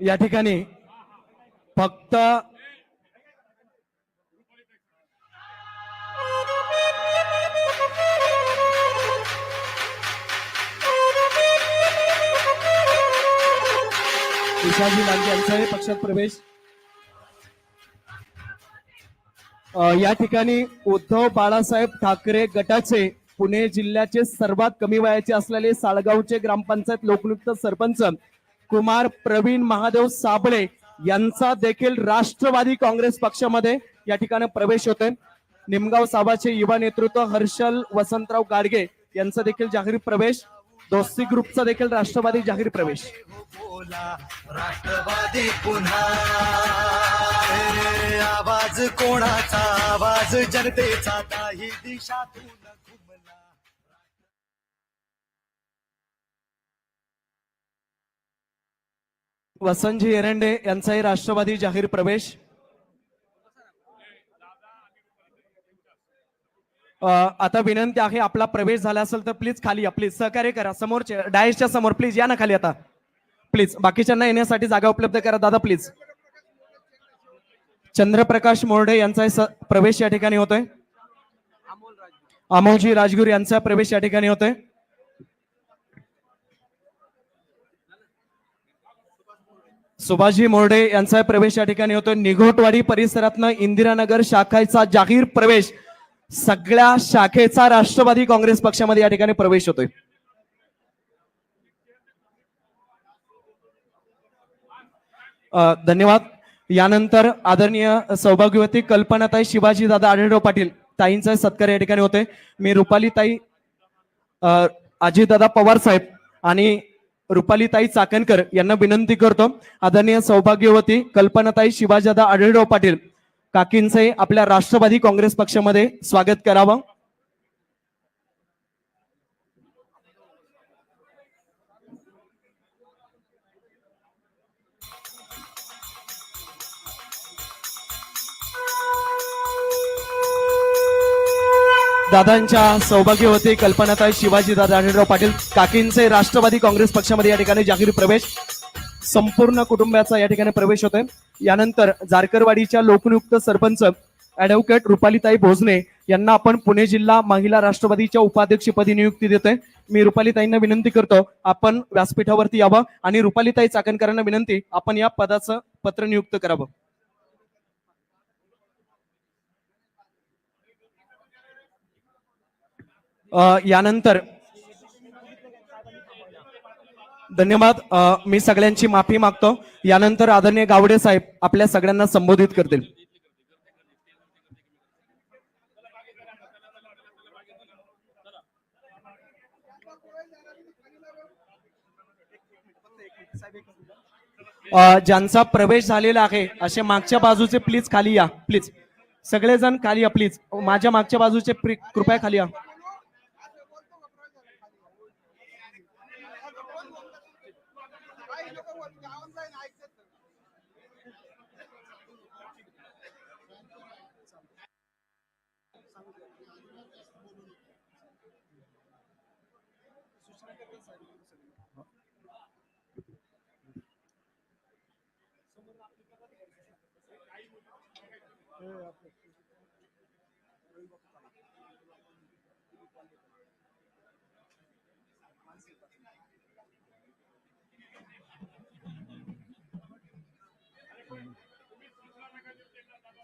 या ठिकाणी फक्त विशालजी लांडगे यांचाही पक्षात प्रवेश. या ठिकाणी उद्धव बाळासाहेब ठाकरे गटाचे पुणे जिल्ह्याचे सर्वात कमी वयाचे असलेले साळगावचे ग्रामपंचायत लोकनियुक्त सरपंच कुमार प्रवीण महादेव साबळे यांचा देखील राष्ट्रवादी काँग्रेस पक्षामध्ये या ठिकाणी प्रवेश होतोय. निमगाव साबाचे युवा नेतृत्व हर्षल वसंतराव गाडगे यांचा देखील जाहीर प्रवेश. दोस्ती ग्रुपचा देखील राष्ट्रवादी जाहीर प्रवेश. राष्ट्रवादी पुन्हा. आवाज कोणाचा? आवाज जनतेचा. काही दिशातून वसंतजी एरंडे यांचाही राष्ट्रवादी जाहीर प्रवेश. आता विनंती आहे आपला प्रवेश झाला असेल तर प्लीज खाली या प्लीज सहकार्य करा. समोरचे डायसच्या समोर प्लीज या ना खाली आता. प्लीज बाकीच्यांना येण्यासाठी जागा उपलब्ध करा. दादा प्लीज चंद्रप्रकाश मोर्डे यांचा स- प्रवेश या ठिकाणी होतोय. अमोलजी राजगुरू यांचा प्रवेश या ठिकाणी होतोय. सुभाषजी मोर्डे यांचा प्रवेश या ठिकाणी होतो निघोटवाडी परिसरातनं इंदिरानगर शाखेचा जाहीर प्रवेश सगळ्या शाखेचा राष्ट्रवादी काँग्रेस पक्षामध्ये या ठिकाणी प्रवेश होतोय. धन्यवाद. यानंतर आदरणीय सौभाग्यवती कल्पनाताई शिवाजी दादा आढळराव पाटील ताईंचा सत्कार या ठिकाणी होते मी रुपाली ताई अजितदादा पवार साहेब आणि रुपालीताई चाकणकर यांना विनंती करतो. आदरणीय सौभाग्यवती कल्पनाताई शिवाजादा आढळराव पाटील काकींचे आपल्या राष्ट्रवादी काँग्रेस पक्षामध्ये स्वागत करावं. दादांच्या सौभाग्यवती कल्पनाताई शिवाजी दादा आढळराव पाटील काकींचे राष्ट्रवादी काँग्रेस पक्षामध्ये या ठिकाणी जाहीर प्रवेश. संपूर्ण कुटुंबाचा या ठिकाणी प्रवेश होतोय. यानंतर जारकरवाडीच्या लोकनियुक्त सरपंच ऍडव्होकेट रुपालीताई भोजने यांना आपण पुणे जिल्हा महिला राष्ट्रवादीच्या उपाध्यक्षपदी नियुक्ती देतोय. मी रुपालीताईंना विनंती करतो आपण व्यासपीठावरती यावं आणि रुपालीताई चाकणकरांना विनंती आपण या पदाचं पत्र नियुक्त करावं. यानंतर धन्यवाद. मी सगळ्यांची माफी मागतो. यानंतर आदरणीय गावडे साहेब आपल्या सगळ्यांना संबोधित करतील. ज्यांचा प्रवेश झालेला आहे असे मागच्या बाजूचे प्लीज खाली या प्लीज सगळेजण खाली या प्लीज माझ्या मागच्या बाजूचे प्री- कृपया खाली या.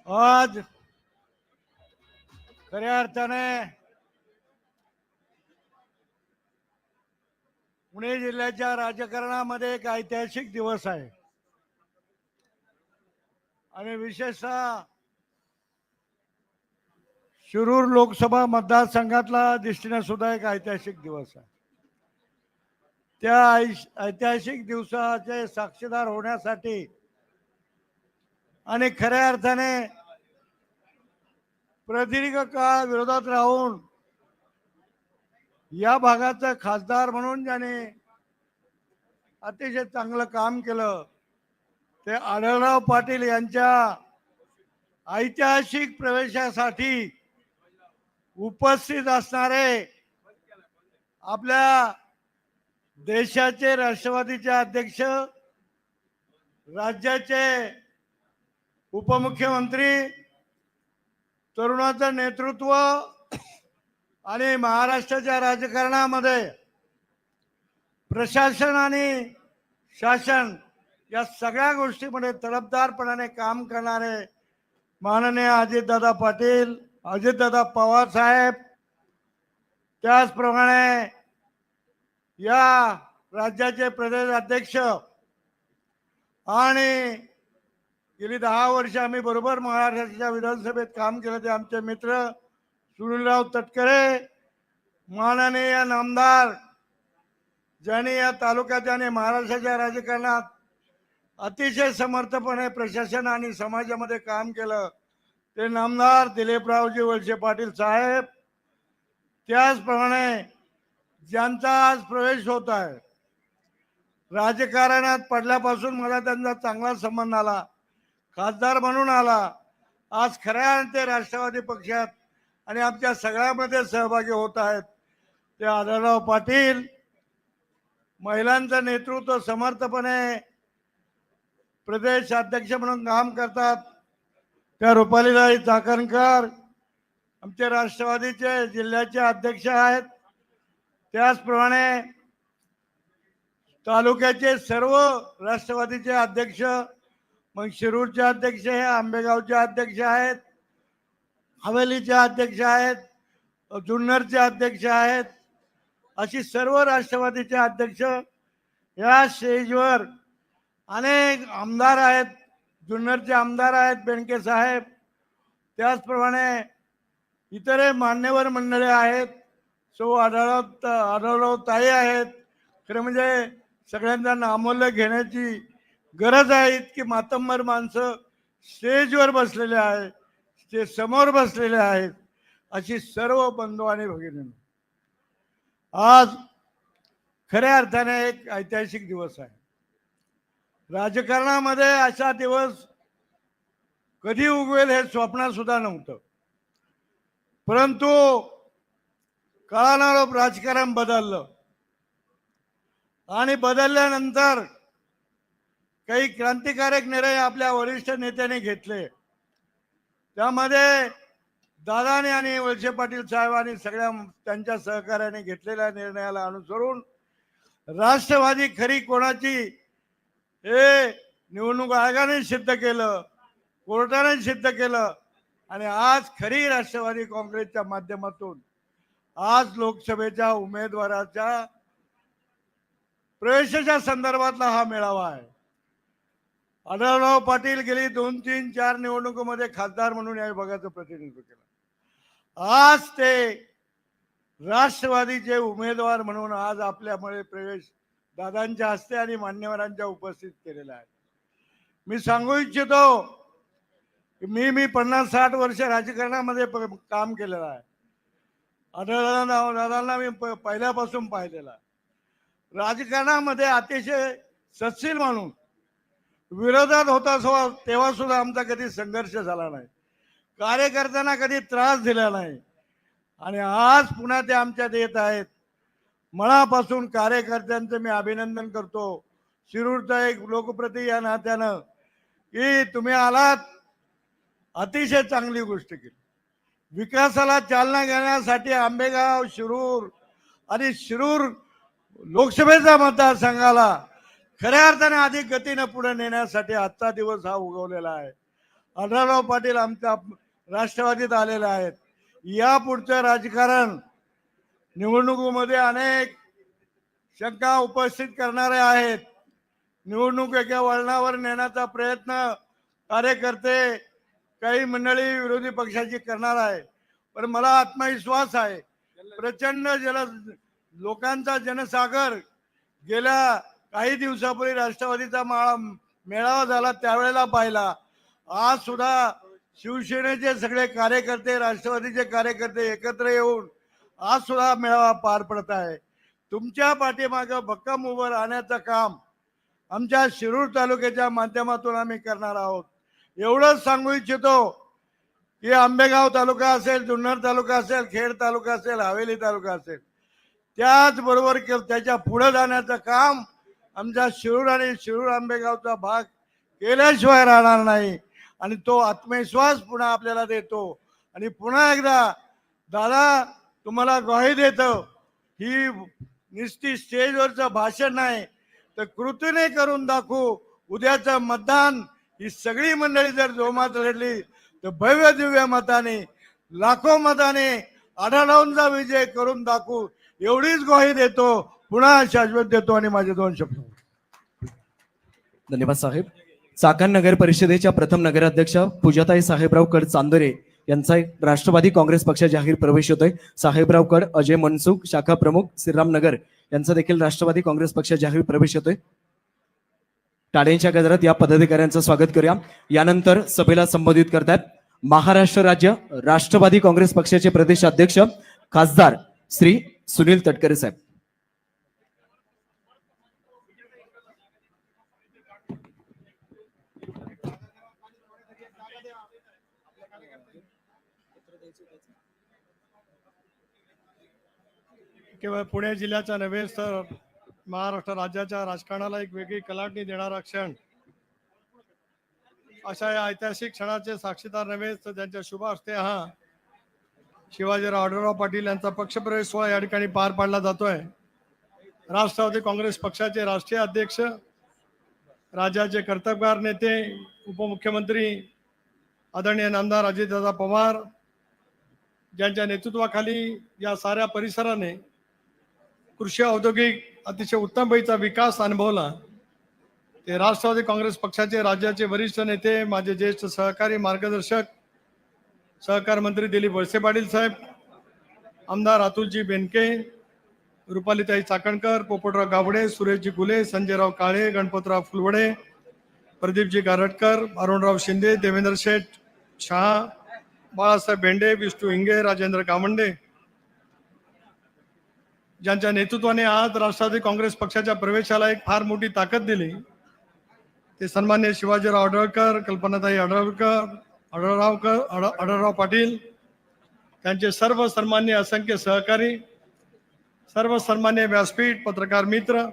आज खऱ्या अर्थाने पुणे जिल्ह्याच्या राजकारणामध्ये एक ऐतिहासिक दिवस आहे. आणि विशेषतः शिरूर लोकसभा मतदारसंघातला दृष्टीने सुद्धा एक ऐतिहासिक दिवस आहे. त्या ऐतिहासिक दिवसाचे साक्षीदार होण्यासाठी आणि खऱ्या अर्थाने प्रदीर्घ काळ विरोधात राहून या भागाचा खासदार म्हणून ज्याने अतिशय चांगलं काम केलं ते आढळराव पाटील यांच्या ऐतिहासिक प्रवेशासाठी उपस्थित असणारे आपल्या देशाचे राष्ट्रवादीचे अध्यक्ष राज्याचे उपमुख्यमंत्री तरुणाचं नेतृत्व आणि महाराष्ट्राच्या राजकारणामध्ये प्रशासन आणि शासन या सगळ्या गोष्टीमध्ये तडफदारपणाने काम करणारे माननीय अजितदादा पाटील अजितदादा पवार साहेब त्याचप्रमाणे या राज्याचे प्रदेश अध्यक्ष आणि गेली दहा वर्ष आम्ही बरोबर महाराष्ट्राच्या विधानसभेत काम केलं ते आमचे मित्र सुनीलराव तटकरे माननीय नामदार ज्यांनी या तालुक्यात आणि महाराष्ट्राच्या राजकारणात अतिशय समर्थपणे प्रशासन आणि समाजामध्ये काम केलं. ते नामदार दिलीपरावजी वळसे पाटील साहेब त्याचप्रमाणे ज्यांचा आज प्रवेश होत आहे राजकारणात पडल्यापासून मला त्यांचा चांगला संबंध आला. खासदार म्हणून आला. आज खऱ्या ते राष्ट्रवादी पक्षात आणि आमच्या सगळ्यामध्ये सहभागी होत आहेत. ते आदरराव पाटील महिलांचं नेतृत्व समर्थपणे प्रदेश अध्यक्ष म्हणून काम करतात. त्या रुपालीताई चाकणकर आमचे राष्ट्रवादीचे जिल्ह्याचे अध्यक्ष आहेत. त्याचप्रमाणे तालुक्याचे सर्व राष्ट्रवादीचे अध्यक्ष मग शिरूरचे अध्यक्ष हे आंबेगावचे अध्यक्ष आहेत हवेलीचे अध्यक्ष आहेत जुन्नरचे अध्यक्ष आहेत. अशी सर्व राष्ट्रवादीचे अध्यक्ष या स्टेजवर अनेक आमदार आहेत. जुन्नरचे आमदार आहेत बेनके साहेब. त्याचप्रमाणे इतरही मान्यवर मंडळे आहेत. सो आढळत आढळराव ताई आहेत. खरं म्हणजे सगळ्यांना नामोल्य घेण्याची गरज आहे इतकी मातंबर माणसं स्टेजवर बसलेले आहेत ते समोर बसलेले आहेत अशी सर्व बंधू आणि भगिनी. आज खऱ्या अर्थाने एक ऐतिहासिक दिवस आहे. राजकारणामध्ये असा दिवस कधी उगवेल हे स्वप्नात सुद्धा नव्हतं. परंतु काळानुरूप राजकारण बदललं. आणि बदलल्यानंतर काही क्रांतिकारक निर्णय आपल्या वरिष्ठ नेत्याने घेतले. त्यामध्ये दादाने आणि वळसे पाटील साहेबांनी सगळ्या त्यांच्या सहकार्याने घेतलेल्या निर्णयाला अनुसरून राष्ट्रवादी खरी कोणाची हे निवडणूक आयोगाने सिद्ध केलं कोर्टाने सिद्ध केलं आणि आज खरी राष्ट्रवादी काँग्रेसच्या माध्यमातून आज लोकसभेच्या उमेदवाराच्या प्रवेशाच्या संदर्भातला हा मेळावा आहे. आढळराव पाटील गेली दोन तीन चार निवडणुकीमध्ये खासदार म्हणून या विभागाचं प्रतिनिधित्व केलं. आज ते राष्ट्रवादीचे उमेदवार म्हणून आज आपल्यामुळे प्रवेश दादांच्या हस्ते आणि मान्यवरांच्या उपस्थित केलेला आहे मी सांगू इच्छितो मी मी पन्नास साठ वर्ष राजकारणामध्ये प- काम केलेलं आहे. आढळराव दादांना मी प- पहिल्यापासून पाहिलेला आहे. राजकारणामध्ये अतिशय सत्शील माणूस विरोधात होता तेव्हा सुद्धा आमचा कधी संघर्ष झाला नाही. कार्यकर्त्यांना कधी त्रास दिला नाही. आणि आज पुन्हा ते आमच्यात येत आहेत. मनापासून कार्यकर्त्यांचं मी अभिनंदन करतो. शिरूरचा एक लोकप्रति या नात्यानं की तुम्ही आलात अतिशय चांगली गोष्ट केली. विकासाला चालना घेण्यासाठी आंबेगाव शिरूर आणि शिरूर लोकसभेचा मतदारसंघाला खऱ्या अर्थाने अधिक गतीनं पुढे नेण्यासाठी आजचा दिवस हा उगवलेला आहे. आढळराव पाटील आमच्या राष्ट्रवादीत आलेले आहेत. या पुढचं राजकारण निवडणुकीमध्ये अनेक शंका उपस्थित करणारे आहेत. निवडणूक एका वळणावर नेण्याचा प्रयत्न कार्यकर्ते काही मंडळी विरोधी पक्षाची करणार आहे पण मला आत्मविश्वास आहे. प्रचंड जल लोकांचा जनसागर गेल्या काही दिवसापूर्वी राष्ट्रवादीचा माळा मेळावा झाला त्यावेळेला पाहिला. आज सुद्धा शिवसेनेचे सगळे कार्यकर्ते राष्ट्रवादीचे कार्यकर्ते एकत्र येऊन आज सुद्धा मेळावा पार पडत आहे. तुमच्या पाठीमागं भक्कम उभं राहण्याचं काम आमच्या शिरूर तालुक्याच्या माध्यमातून आम्ही करणार आहोत. एवढंच सांगू इच्छितो की आंबेगाव तालुका असेल जुन्नर तालुका असेल खेड तालुका असेल हवेली तालुका असेल त्याचबरोबर के- त्याच्या पुढे जाण्याचं काम आमचा शिरूर आणि शिरूर आंबेगावचा भाग केल्याशिवाय राहणार नाही. आणि तो आत्मविश्वास पुन्हा आपल्याला देतो. आणि पुन्हा एकदा दादा तुम्हाला ग्वाही देतो. ही नुसती स्टेजवरचं भाषण नाही तर कृतीने करून दाखवू. उद्याचं मतदान ही सगळी मंडळी जर जोमात लढली तर भव्य दिव्य मताने लाखो मताने आढळावूनचा विजय करून दाखवू. एवढीच ग्वाही देतो. पुन्हा शाश्वत देतो आणि माझे दोन शब्द. धन्यवाद साहेब. चाकण नगर परिषदेच्या प्रथम नगराध्यक्ष पूजाताई साहेबराव कड चांदोरे यांचा एक राष्ट्रवादी काँग्रेस पक्ष जाहीर प्रवेश होतोय. साहेबराव कड अजय मनसुख शाखा प्रमुख श्रीराम नगर यांचा देखील राष्ट्रवादी काँग्रेस पक्ष जाहीर प्रवेश होतोय. टाळेंच्या गजरात या पदाधिकाऱ्यांचं स्वागत करूया. यानंतर सभेला संबोधित करतायत. महाराष्ट्र राज्य राष्ट्रवादी काँग्रेस पक्षाचे प्रदेश अध्यक्ष खासदार श्री सुनील तटकरे साहेब. केवळ पुणे जिल्ह्याचा नव्हे तर महाराष्ट्र राज्याच्या राजकारणाला एक वेगळी कलाटणी देणारा क्षण. अशा या ऐतिहासिक क्षणाचे साक्षीदार नव्हे तर त्यांच्या शुभ हस्ते हा शिवाजीराव आढळराव पाटील यांचा पक्षप्रवेश सोहळा या ठिकाणी पार पाडला जातोय. राष्ट्रवादी काँग्रेस पक्षाचे राष्ट्रीय अध्यक्ष राज्याचे कर्तव्यगार नेते उपमुख्यमंत्री आदरणीय नामदार अजितदादा पवार ज्यांच्या नेतृत्वाखाली या साऱ्या परिसराने कृषी औद्योगिक अतिशय उत्तम पैचा विकास अनुभवला. ते राष्ट्रवादी काँग्रेस पक्षाचे राज्याचे वरिष्ठ नेते माझे ज्येष्ठ सहकारी मार्गदर्शक सहकार मंत्री दिलीप वळसे पाटील साहेब आमदार अतुलजी बेनके रुपालीताई चाकणकर पोपटराव गावडे सुरेशजी गुले संजयराव काळे गणपतराव फुलवडे प्रदीपजी गारटकर अरुणराव शिंदे देवेंद्र शेठ शहा बाळासाहेब भेंडे विष्णू हिंगे राजेंद्र गावंडे ज्यांच्या नेतृत्वाने आज राष्ट्रवादी काँग्रेस पक्षाच्या प्रवेशाला एक फार मोठी ताकद दिली ते सन्मान्य शिवाजीराव आढळकर कल्पनाताई आढळकर आढळरावकर आढ आढळराव पाटील त्यांचे सर्व सन्मान्य असंख्य सहकारी सर्व सन्मान्य व्यासपीठ पत्रकार मित्र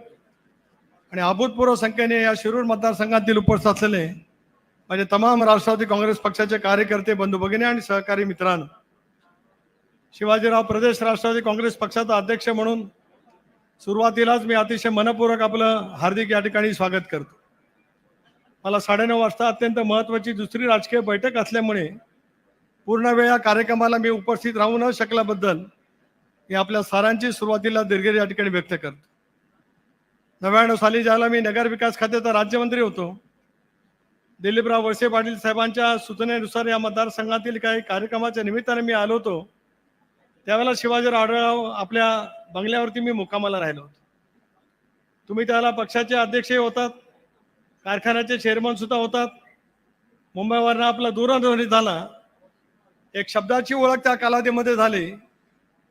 आणि अभूतपूर्व संख्येने या शिरूर मतदारसंघातील उपस्थित असलेले माझे तमाम राष्ट्रवादी काँग्रेस पक्षाचे कार्यकर्ते बंधू भगिनी आणि सहकारी मित्रांनो शिवाजीराव प्रदेश राष्ट्रवादी काँग्रेस पक्षाचा अध्यक्ष म्हणून सुरुवातीलाच मी अतिशय मनपूर्वक आपलं हार्दिक या ठिकाणी स्वागत करतो. मला साडेनऊ वाजता अत्यंत महत्त्वाची दुसरी राजकीय बैठक असल्यामुळे पूर्ण वेळ या कार्यक्रमाला मी उपस्थित राहू न शकल्याबद्दल मी आपल्या सारांची सुरुवातीला दीर्घ या ठिकाणी व्यक्त करतो. नव्याण्णव साली ज्याला मी नगर विकास खात्याचा राज्यमंत्री होतो दिलीपराव वळसे पाटील साहेबांच्या सूचनेनुसार या मतदारसंघातील काही कार्यक्रमाच्या निमित्ताने मी आलो होतो. त्यावेळेला शिवाजीराव आढळराव आपल्या बंगल्यावरती मी मुक्कामाला राहिलो होतो. तुम्ही त्याला पक्षाचे अध्यक्षही होतात कारखान्याचे चेअरमन सुद्धा होतात. मुंबईवरनं आपला दूरध्वनी झाला. एक शब्दाची ओळख त्या कालावधीमध्ये झाली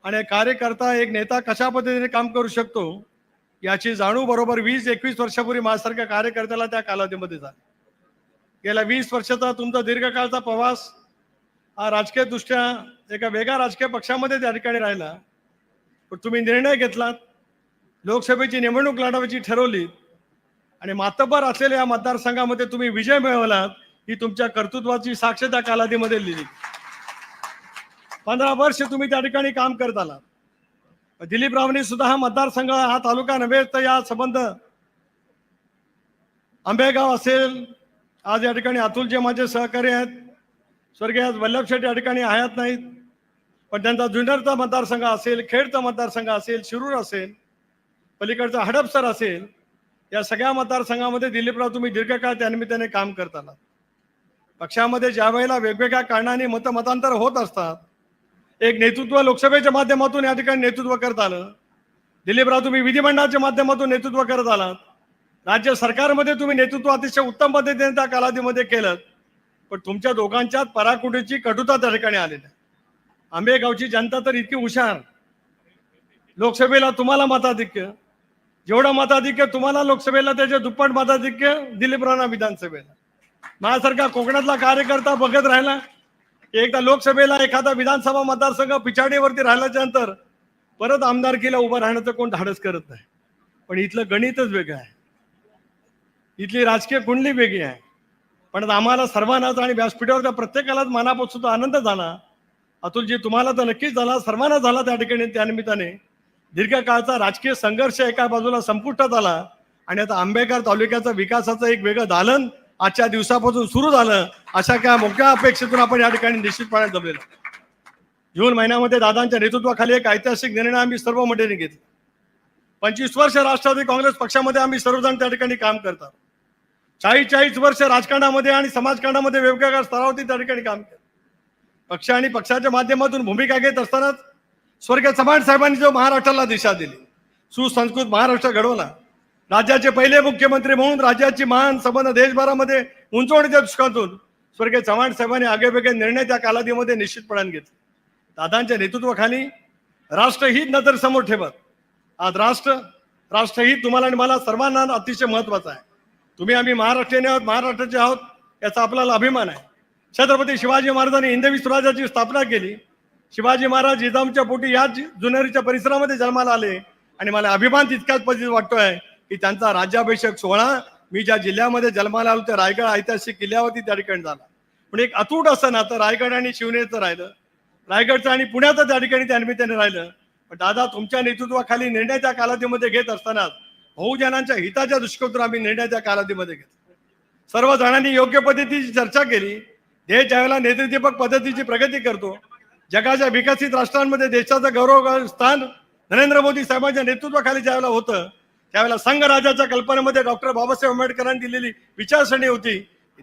आणि कार्यकर्ता एक नेता कशा पद्धतीने काम करू शकतो याची जाणीव बरोबर वीस एकवीस वर्षापूर्वी माझ्यासारख्या कार्यकर्त्याला त्या कालावधीमध्ये झाली. गेल्या वीस वर्षाचा तुमचा दीर्घकाळचा प्रवास हा राजकीयदृष्ट्या एका वेगळ्या राजकीय पक्षामध्ये त्या ठिकाणी राहिला. पण तुम्ही निर्णय घेतलात. लोकसभेची निवडणूक लढवायची ठरवली. आणि मातब्बर असलेल्या या मतदारसंघामध्ये तुम्ही विजय मिळवलात ही तुमच्या कर्तृत्वाची साक्ष त्या कालावधीमध्ये लिहिली. पंधरा वर्ष तुम्ही त्या ठिकाणी काम करत आलात. दिलीप रावने सुद्धा हा मतदारसंघ हा तालुका नव्हे तर या संबंध आंबेगाव असेल. आज या ठिकाणी अतुल जे माझे सहकारी आहेत. स्वर्गीय आज वल्लभ शेठ या ठिकाणी आहेत नाहीत. पण त्यांचा जुन्नरचा मतदारसंघ असेल खेडचा मतदारसंघ असेल शिरूर असेल पलीकडचा हडपसर असेल या सगळ्या मतदारसंघामध्ये दिलीपराव तुम्ही दीर्घकाळ त्यानिमित्ताने काम करत आला पक्षामध्ये ज्या वेळेला वेगवेगळ्या कारणाने मतमतांतर होत असतात एक नेतृत्व लोकसभेच्या माध्यमातून या ठिकाणी नेतृत्व करत आलं दिलीपराव तुम्ही विधिमंडळाच्या माध्यमातून नेतृत्व करत आलात राज्य सरकारमध्ये तुम्ही नेतृत्व अतिशय उत्तम पद्धतीने त्या कालावधीमध्ये केलं पण तुमच्या दोघांच्यात पराकुटीची कटुता त्या ठिकाणी आलेली आंबेगावची जनता तर इतकी हुशार. लोकसभेला तुम्हाला मताधिक्य. जेवढं मताधिक्य तुम्हाला लोकसभेला त्याचे दुप्पट मताधिक्य दिलीपरावना विधानसभेला. माझ्यासारखा कोकणातला कार्यकर्ता बघत राहिला की एकदा लोकसभेला एखादा विधानसभा मतदारसंघ पिछाडीवरती राहिल्याच्या नंतर परत आमदारकीला उभं राहण्याचं कोण धाडस करत नाही. पण इथलं गणितच वेगळं आहे. इथली राजकीय कुंडली वेगळी आहे. पण आम्हाला सर्वांनाच आणि व्यासपीठावर त्या प्रत्येकालाच मनापासून तो आनंद झाला. अतुलजी तुम्हाला तर नक्कीच झाला सर्वांना झाला त्या ठिकाणी त्या निमित्ताने. दीर्घकाळचा राजकीय संघर्ष एका बाजूला संपुष्टात आला आणि आता आंबेकर तालुक्याचा विकासाचं एक वेगळं दालन आजच्या दिवसापासून सुरू झालं अशा काय मोठ्या अपेक्षेतून आपण या ठिकाणी निश्चितपणे जमलेलो जून महिन्यामध्ये दादांच्या नेतृत्वाखाली एक ऐतिहासिक निर्णय आम्ही सर्व मंडळींनी घेतला. पंचवीस वर्ष राष्ट्रवादी काँग्रेस पक्षामध्ये आम्ही सर्वजण त्या ठिकाणी काम करतात. चाळीस चाळीस वर्ष राजकारणामध्ये आणि समाजकारणामध्ये वेगवेगळ्या स्तरावरती त्या ठिकाणी काम केलं. पक्ष आणि पक्षाच्या माध्यमातून भूमिका घेत असतानाच स्वर्गीय चव्हाण साहेबांनी जो महाराष्ट्राला दिशा दिली. सुसंस्कृत महाराष्ट्र घडवला. राज्याचे पहिले मुख्यमंत्री म्हणून राज्याची महान संबंध देशभरामध्ये उंचवण्याच्या दृष्टिकोनातून स्वर्गीय चव्हाण साहेबांनी आगेवेगळे निर्णय त्या कालावधीमध्ये निश्चितपणाने घेतले. दादांच्या नेतृत्वाखाली राष्ट्रहित नजर समोर ठेवत. आज राष्ट्र राष्ट्रहित तुम्हाला आणि मला सर्वांना अतिशय महत्वाचं आहे. तुम्ही आम्ही महाराष्ट्रीयन आहोत महाराष्ट्राचे आहोत याचा आपल्याला अभिमान आहे. छत्रपती शिवाजी महाराजांनी हिंदवी स्वराज्याची स्थापना केली. शिवाजी महाराज जिजामच्या पोटी याच जुनेरीच्या परिसरामध्ये जन्माला आले. आणि मला अभिमान तितकाच पद्धतीत वाटतोय की त्यांचा राज्याभिषेक सोहळा मी ज्या जिल्ह्यामध्ये जन्माला आलो त्या रायगड ऐतिहासिक किल्ल्यावरती त्या ठिकाणी झाला. पण एक अतूट असं नातं रायगड आणि शिवनेचं राहिलं. रायगडचं आणि पुण्याचं त्या ठिकाणी त्या निमित्ताने राहिलं. पण दादा तुमच्या नेतृत्वाखाली निर्णयाच्या कालावधीमध्ये घेत असताना बहुजनांच्या हिताच्या दृष्टिकोनातून आम्ही निर्णयाच्या कालावधीमध्ये घेतलो. सर्व जणांनी योग्य पद्धतीची चर्चा केली. देश ज्यावेळेला नेतृत्वपक पद्धतीची प्रगती करतो जगाच्या विकसित राष्ट्रांमध्ये देशाचं गौरव स्थान नरेंद्र मोदी साहेबांच्या नेतृत्वाखाली ज्यावेळेला होतं त्यावेळेला संघ राजाच्या कल्पनेमध्ये डॉक्टर बाबासाहेब आंबेडकरांनी दिलेली विचारसरणी होती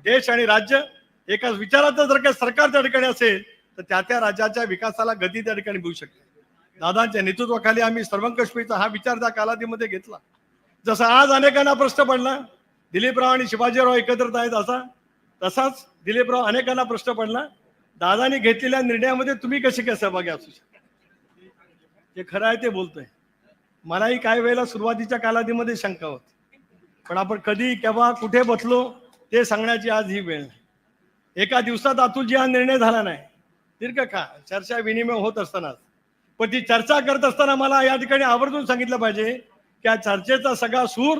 देश आणि राज्य एकाच विचाराचं जर काही सरकार त्या ठिकाणी असेल तर त्या त्या राज्याच्या विकासाला गती त्या ठिकाणी मिळू शकते. दादांच्या नेतृत्वाखाली आम्ही सर्वंकष्मीचा हा विचार त्या कालावधीमध्ये घेतला. जसा आज अनेकांना प्रश्न पडला दिलीपराव आणि शिवाजीराव एकत्रित आहेत असा तसाच दिलीपराव अनेकांना प्रश्न पडला. दादानी घेतलेल्या निर्णयामध्ये तुम्ही कसे काय सहभागी असू शकता? जे खरं आहे ते बोलतोय. मलाही काही वेळेला सुरुवातीच्या कालावधीमध्ये शंका होती. पण आपण कधी केव्हा कुठे बसलो ते सांगण्याची आज ही वेळ नाही. एका दिवसात अतुलजी हा निर्णय झाला नाही. दीर्घ का चर्चा विनिमय होत असतानाच. पण ती चर्चा करत असताना मला या ठिकाणी आवर्जून सांगितलं पाहिजे की या चर्चेचा सगळा सूर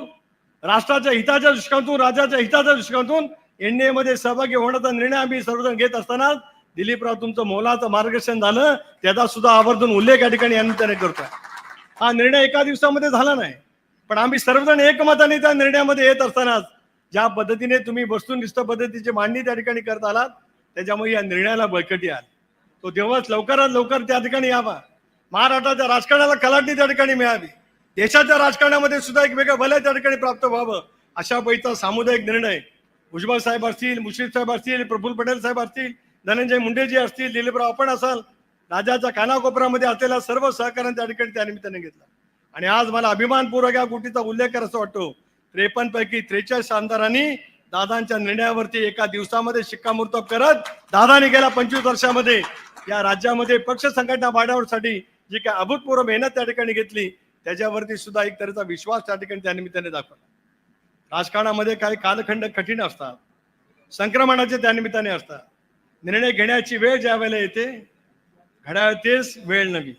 राष्ट्राच्या हिताच्या दृष्टिकोनातून राज्याच्या हिताच्या दृष्टिकोनातून एनडीएमध्ये सहभागी होण्याचा निर्णय आम्ही सर्वजण घेत असताना दिलीपराव तुमचं मोलाचं मार्गदर्शन झालं त्याचा सुद्धा आवर्जून उल्लेख या ठिकाणी यांनी करतोय. हा निर्णय एका दिवसामध्ये झाला नाही पण आम्ही सर्वजण एकमताने त्या निर्णयामध्ये येत असतानाच ज्या पद्धतीने तुम्ही वस्तुनिष्ठ पद्धतीची मांडणी त्या ठिकाणी करत आलात त्याच्यामुळे या निर्णयाला बळकटी आली. तो तेव्हाच लवकरात लवकर त्या ठिकाणी यावा. महाराष्ट्राच्या राजकारणाला कलाटणी त्या ठिकाणी मिळावी. देशाच्या राजकारणामध्ये सुद्धा एक वेगळं भलं त्या ठिकाणी प्राप्त व्हावं अशा पैचा सामुदायिक निर्णय भुजबळ साहेब असतील मुश्रीफ साहेब असतील प्रफुल्ल पटेल साहेब असतील धनंजय मुंडेजी असतील दिलीपराव आपण असाल राजाच्या कानाकोपऱ्यामध्ये असलेल्या सर्व सहकार्याने त्या ठिकाणी त्या निमित्ताने घेतला. आणि आज मला अभिमानपूर्वक या गोष्टीचा उल्लेख करायचा वाटतो. त्रेपन्न पैकी त्रेचाळीस आमदारांनी दादांच्या निर्णयावरती एका दिवसामध्ये शिक्कामोर्तब करत दादाने गेल्या पंचवीस वर्षामध्ये या राज्यामध्ये पक्ष संघटना वाढवण्यासाठी जी काय अभूतपूर्व मेहनत त्या ठिकाणी घेतली त्याच्यावरती सुद्धा एक तऱ्हेचा विश्वास त्या ठिकाणी त्या निमित्ताने दाखवला. राजकारणामध्ये काही कालखंड कठीण असतात. संक्रमणाचे त्या निमित्ताने असतात. निर्णय घेण्याची वेळ ज्या वेळेला येते घड्याळ तेच वेळ नवी.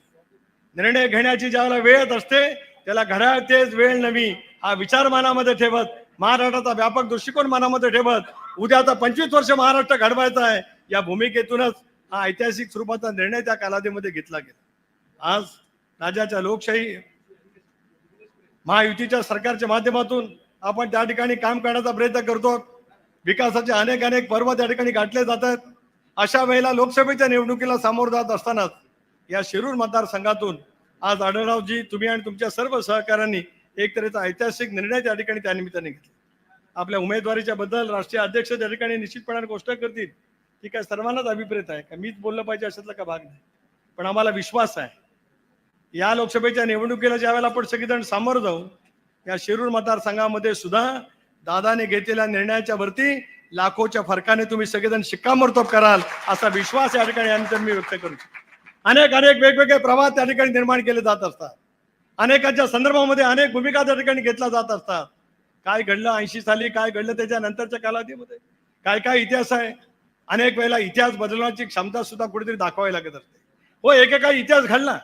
निर्णय घेण्याची ज्यावेळेला वेळ असते त्याला घड्याळ तेच वेळ नवी. हा विचार मनामध्ये ठेवत महाराष्ट्राचा व्यापक दृष्टिकोन मनामध्ये ठेवत उद्याचा पंचवीस वर्ष महाराष्ट्र घडवायचा आहे या भूमिकेतूनच हा ऐतिहासिक स्वरूपाचा निर्णय त्या कालावधीमध्ये घेतला गेला. आज राज्याच्या लोकशाही महायुतीच्या सरकारच्या माध्यमातून आपण त्या ठिकाणी काम करण्याचा प्रयत्न करतो. विकासाचे अनेक अनेक पर्व त्या ठिकाणी गाठले जातात. अशा वेळेला लोकसभेच्या निवडणुकीला सामोरं जात असतानाच या शिरूर मतदारसंघातून आज आढळरावजी तुम्ही आणि तुमच्या सर्व सहकाऱ्यांनी एक तऱ्हेचा ऐतिहासिक निर्णय त्या ठिकाणी त्या निमित्ताने घेतला. आपल्या उमेदवारीच्या बद्दल राष्ट्रीय अध्यक्ष त्या ठिकाणी निश्चितपणाने गोष्ट करतील. ती काय सर्वांनाच अभिप्रेत आहे का? मीच बोललं पाहिजे अशातला का भाग नाही. पण आम्हाला विश्वास आहे. या लोकसभेच्या निवडणुकीला ज्या वेळेला आपण सगळीजण सामोरं जाऊ या शिरूर मतदारसंघामध्ये सुद्धा दादाने घेतलेल्या निर्णयाच्या वरती लाखोच्या फरकाने तुम्ही सगळेजण शिक्कामोर्तब कराल असा विश्वास या ठिकाणी यानंतर मी व्यक्त करू अनेक अनेक वेगवेगळे प्रवाह त्या ठिकाणी निर्माण केले जात असतात. अनेकांच्या संदर्भामध्ये अनेक भूमिका त्या ठिकाणी घेतल्या जात असतात. काय घडलं ऐंशी साली काय घडलं त्याच्या नंतरच्या कालावधीमध्ये? काय काय इतिहास आहे? अनेक वेळेला इतिहास बदलण्याची क्षमता सुद्धा कुठेतरी दाखवावी लागत असते. हो एकेका इतिहास घडला.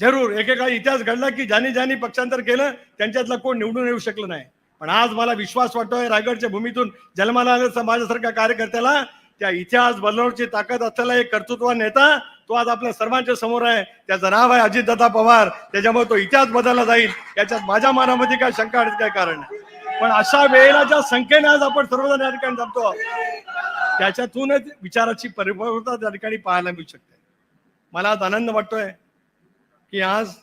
जरूर. एकेकाळी इतिहास घडला की ज्यांनी ज्यांनी पक्षांतर केलं त्यांच्यातला कोण निवडून येऊ शकलं नाही. पण आज मला विश्वास वाटतोय रायगडच्या भूमीतून जन्माला समाजासारख्या कार्यकर्त्याला त्या इतिहास बदलवण्याची ताकद असलेला एक कर्तृत्व नेता तो आज आपल्या सर्वांच्या समोर आहे. त्याचं नाव आहे अजितदादा पवार. त्याच्यामुळे तो इतिहास बदलला जाईल. याच्यात माझ्या मनामध्ये काय शंका आणि काय कारण नाही. पण अशा वेळेला ज्या संख्येने आज आपण सर्वजण या ठिकाणी जमतो त्याच्यातूनच विचाराची परिपक्वता त्या ठिकाणी पाहायला मिळू शकते. मला आज आनंद वाटतोय. की आज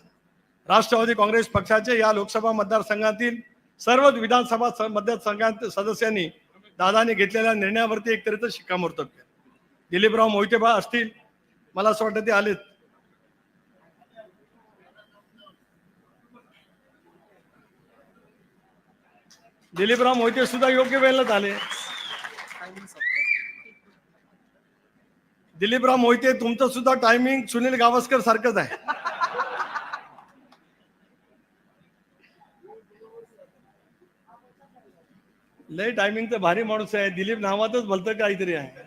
राष्ट्रवादी काँग्रेस पक्षाचे या लोकसभा मतदारसंघातील सर्व विधानसभा मतदारसंघात सदस्यांनी दादाने घेतलेल्या निर्णयावरती एक तऱ्हेचं शिक्कामोर्तब केलं. दिलीपराव मोहितेबा असतील मला असं वाटतं ते आलेत. दिलीपराव मोहिते सुद्धा योग्य वेळेलाच आले दिलीपराव मोहिते तुमचं सुद्धा टायमिंग सुनील गावस्कर सारखंच आहे. लय टायमिंग तर भारी माणूस आहे. दिलीप नावातच भलतं काहीतरी आहे.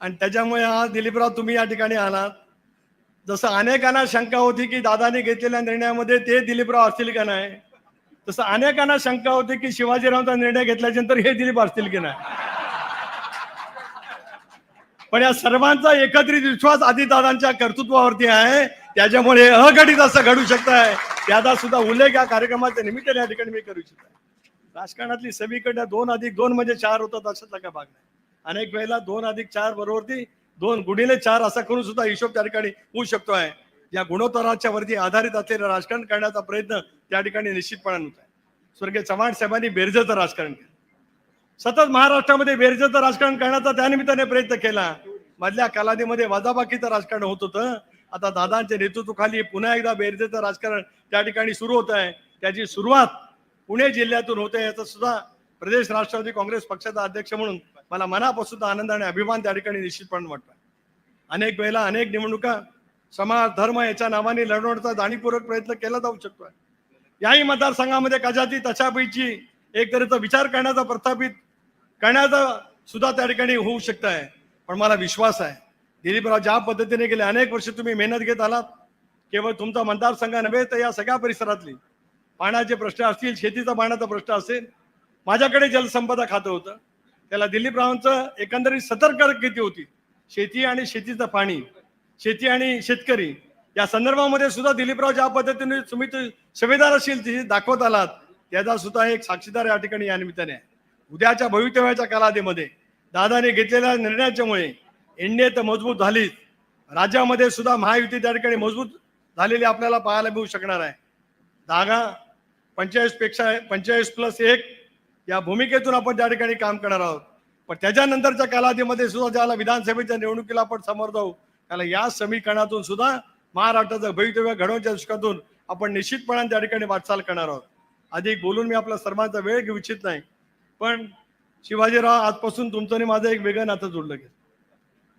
आणि त्याच्यामुळे आज दिलीपराव तुम्ही या ठिकाणी आलात. जसं अनेकांना शंका होती की दादाने घेतलेल्या निर्णयामध्ये ते दिलीपराव असतील का नाही? तसं अनेकांना शंका होती की शिवाजीरावांचा निर्णय घेतल्यानंतर हे दिलीप असतील की नाही? पण या सर्वांचा एकत्रित विश्वास आदिदादांच्या कर्तृत्वावरती आहे. त्याच्यामुळे अघटित असं घडू शकत आहे त्याचा सुद्धा उल्लेख या कार्यक्रमाच्या निमित्ताने या ठिकाणी मी करू इच्छित. आहे राजकारणातली सगळीकडे दोन अधिक दोन म्हणजे चार होतात अशातला काय भाग नाही. अनेक वेळेला दोन अधिक चार बरोबरती दोन गुणिले चार असा करून सुद्धा हिशोब त्या ठिकाणी होऊ शकतो आहे. या गुणोत्तराच्या वरती आधारित असलेलं राजकारण करण्याचा प्रयत्न त्या ठिकाणी निश्चितपणाने होत आहे. स्वर्गीय चव्हाण साहेबांनी बेरजेचं राजकारण केलं. सतत महाराष्ट्रामध्ये बेरजेचं राजकारण करण्याचा त्यानिमित्ताने प्रयत्न केला. मधल्या कालावधीमध्ये वजाबाकीचं राजकारण होत होतं. आता दादांच्या नेतृत्वाखाली पुन्हा एकदा बेरजेचं राजकारण त्या ठिकाणी सुरू होत आहे. त्याची सुरुवात पुणे जिल्ह्यातून होते याचा सुद्धा प्रदेश राष्ट्रवादी काँग्रेस पक्षाचा अध्यक्ष म्हणून मला मनापासून आनंद आणि अभिमान त्या ठिकाणी निश्चितपणे वाटतो अनेक वेळेला अनेक निवडणुका समाज धर्म याच्या नावाने लढवण्याचा जाणीवपूर्वक प्रयत्न केला जाऊ शकतो याही मतदारसंघामध्ये कशाची तशापैकी एक तऱ्हेचा विचार करण्याचा प्रस्थापित करण्याचा सुद्धा त्या ठिकाणी होऊ शकत आहे पण मला विश्वास आहे. दिलीपराव ज्या पद्धतीने गेले अनेक वर्ष तुम्ही मेहनत घेत आलात. केवळ तुमचा मतदारसंघ नव्हे तर या सगळ्या परिसरातली पाण्याचे प्रश्न असतील शेतीचा पाण्याचा प्रश्न असेल माझ्याकडे जलसंपदा खातं होतं. त्याला दिलीपरावांचं एकंदरीत सतर्क किती होती? शेती आणि शेतीचं पाणी शेती आणि शेतकरी या संदर्भामध्ये सुद्धा दिलीपराव ज्या पद्धतीने तुम्ही संवेदार असेल तिथे दाखवत आलात त्याचा सुद्धा एक साक्षीदार या ठिकाणी या निमित्ताने आहे. उद्याच्या भवितव्याच्या कालावधीमध्ये दादाने घेतलेल्या निर्णयाच्यामुळे एनडीए तर मजबूत झालीच. राज्यामध्ये सुद्धा महायुती त्या ठिकाणी मजबूत झालेली आपल्याला पाहायला मिळू शकणार आहे. जागा पंचेचाळीसपेक्षा पंचेचाळीस प्लस एक या भूमिकेतून आपण त्या ठिकाणी काम करणार आहोत. पण त्याच्यानंतरच्या कालावधीमध्ये सुद्धा ज्याला विधानसभेच्या निवडणुकीला आपण समोर जाऊ त्याला या समीकरणातून सुद्धा महाराष्ट्राचं भवितव्य घडवण्याच्या दृष्टीतून आपण निश्चितपणाने त्या ठिकाणी वाटचाल करणार आहोत. अधिक बोलून मी आपला सर्वांचा वेळ घेऊ इच्छित नाही. पण शिवाजीराव आजपासून तुमचं आणि माझं एक वेगळं नातं जोडलं गेलं.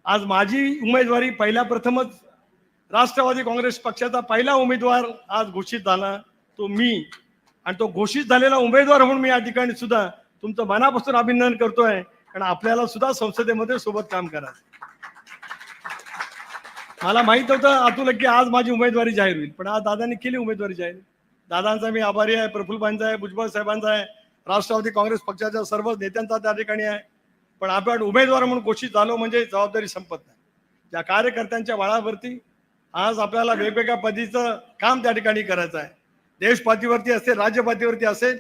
आज माझी उमेदवारी पहिल्या प्रथमच राष्ट्रवादी काँग्रेस पक्षाचा पहिला उमेदवार आज घोषित झाला. तो मी. आणि तो घोषित झालेला उमेदवार म्हणून मी या ठिकाणी सुद्धा तुमचं मनापासून अभिनंदन करतोय. कारण आपल्याला सुद्धा संसदेमध्ये सोबत काम करा. मला माहीत होतं अतुल की आज माझी उमेदवारी जाहीर होईल. पण आज दादांनी केली उमेदवारी जाहीर. दादांचा मी आभारी आहे. प्रफुल्लबाईंचा आहे भुजबळ साहेबांचा आहे. राष्ट्रवादी काँग्रेस पक्षाच्या सर्व नेत्यांचा त्या ठिकाणी आहे. पण आपण उमेदवार म्हणून घोषित झालो म्हणजे जबाबदारी संपत नाही. त्या कार्यकर्त्यांच्या बळावरती आज आपल्याला वेगवेगळ्या पदीचं काम त्या ठिकाणी करायचं आहे. देशपातीवरती असेल राज्यपातळीवरती असेल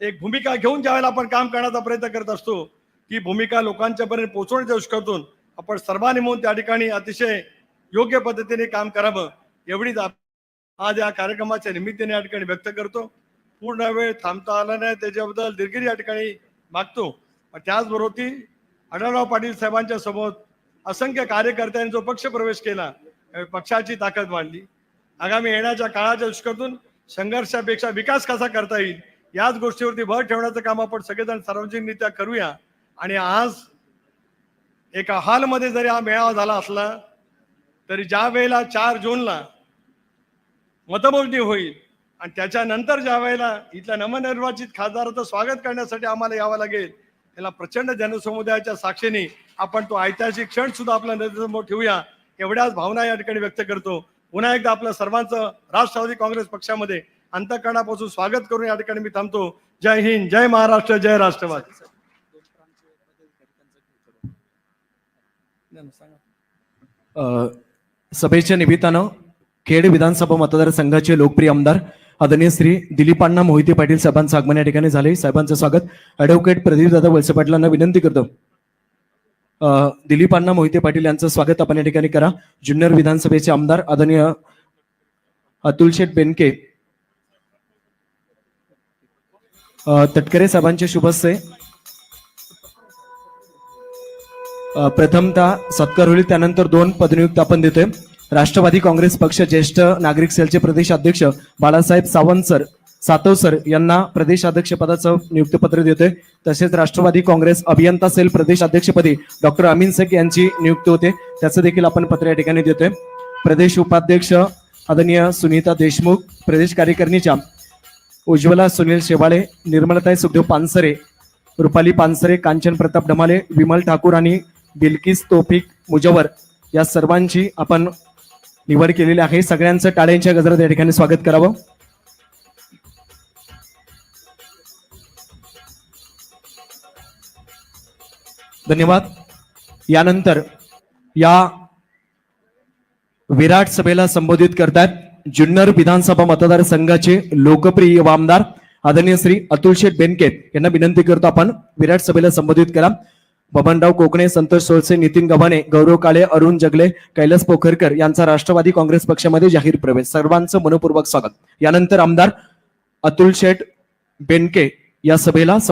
एक भूमिका घेऊन ज्यावेळेला आपण काम करण्याचा प्रयत्न करत असतो ती भूमिका लोकांच्या पर्यंत पोहोचवण्याच्या दृष्टीतून आपण सर्वांनी म्हणून त्या ठिकाणी अतिशय योग्य पद्धतीने काम करावं एवढीच आज या कार्यक्रमाच्या निमित्ताने या ठिकाणी व्यक्त करतो. पूर्ण वेळ थांबता आला नाही त्याच्याबद्दल दिलगिरी या ठिकाणी मागतो. त्याचबरोबर ती आढळराव पाटील साहेबांच्या समोर असंख्य कार्यकर्त्यांनी जो पक्ष प्रवेश केला पक्षाची ताकद वाढली. आगामी येण्याच्या काळाच्या दृष्टीतून संघर्षापेक्षा विकास कसा करता येईल याच गोष्टीवरती भर ठेवण्याचं काम आपण सगळेजण सार्वजनिकरित्या करूया. आणि आज एका हॉलमध्ये जरी हा मेळावा झाला असला तरी ज्या वेळेला चार जूनला मतमोजणी होईल आणि त्याच्यानंतर ज्या वेळेला इथल्या नवनिर्वाचित खासदाराचं स्वागत करण्यासाठी आम्हाला यावं लागेल त्याला प्रचंड जनसमुदायाच्या साक्षीने आपण तो ऐतिहासिक क्षण सुद्धा आपल्या नजरेसमोर ठेवूया. एवढ्याच भावना या ठिकाणी व्यक्त करतो. पुन्हा एकदा आपल्या सर्वांचं राष्ट्रवादी काँग्रेस पक्षामध्ये अंतकरणापासून स्वागत करून या ठिकाणी मी थांबतो. जय हिंद जय महाराष्ट्र जय राष्ट्रवादी. सभेच्या निमित्तानं खेड विधानसभा मतदारसंघाचे लोकप्रिय आमदार आदरणीय श्री दिलीपांना मोहिते पाटील साहेबांचं आगमन या ठिकाणी झाले साहेबांचं स्वागत. ॲडव्होकेट प्रदीपदादा वळसे पाटलांना विनंती करतो. दिलीपांना मोहिते पाटील यांचं स्वागत आपण या ठिकाणी करा. जुन्नर विधानसभेचे आमदार आदरणीय अतुल शेठ बेनके. तटकरे साहेबांचे शुभस्य प्रथमतः सत्कार होईल. त्यानंतर दोन पदनियुक्त आपण देतोय. राष्ट्रवादी काँग्रेस पक्ष ज्येष्ठ नागरिक सेलचे प्रदेश अध्यक्ष बाळासाहेब सावंत सर सातव सर यांना प्रदेश पदाचं नियुक्तीपत्र देतोय. तसेच राष्ट्रवादी काँग्रेस अभियंता सेल प्रदेशाध्यक्षपदी डॉक्टर अमीन शेख यांची नियुक्ती होते. त्याचं देखील आपण पत्र या ठिकाणी देतोय. प्रदेश उपाध्यक्ष आदरणीय सुनीता देशमुख प्रदेश कार्यकारिणीच्या उज्ज्वला सुनील शेवाळे निर्मलताई सुखदेव पानसरे रुपाली पानसरे कांचन प्रताप ढमाले विमल ठाकूर आणि बिल्किस तोफिक मुजवर या सर्वांची आपण निवड केलेली आहे. सगळ्यांचं टाळ्यांच्या गजरात या ठिकाणी स्वागत करावं. धन्यवाद. यानंतर या विराट सभेला संबोधित करतात जुन्नर विधानसभा मतदारसंघाचे लोकप्रिय वामदार आमदार आदरणीय श्री अतुल शेठ बेनकेत यांना विनंती करतो आपण विराट सभेला संबोधित करा. बबनराव कोकणे संतोष सोळसे नितीन गव्हाणे गौरव काळे अरुण जगले कैलास पोखरकर यांचा राष्ट्रवादी काँग्रेस पक्षामध्ये जाहीर प्रवेश. सर्वांचं मनपूर्वक स्वागत. यानंतर आमदार अतुल शेठ बेनके या सभेला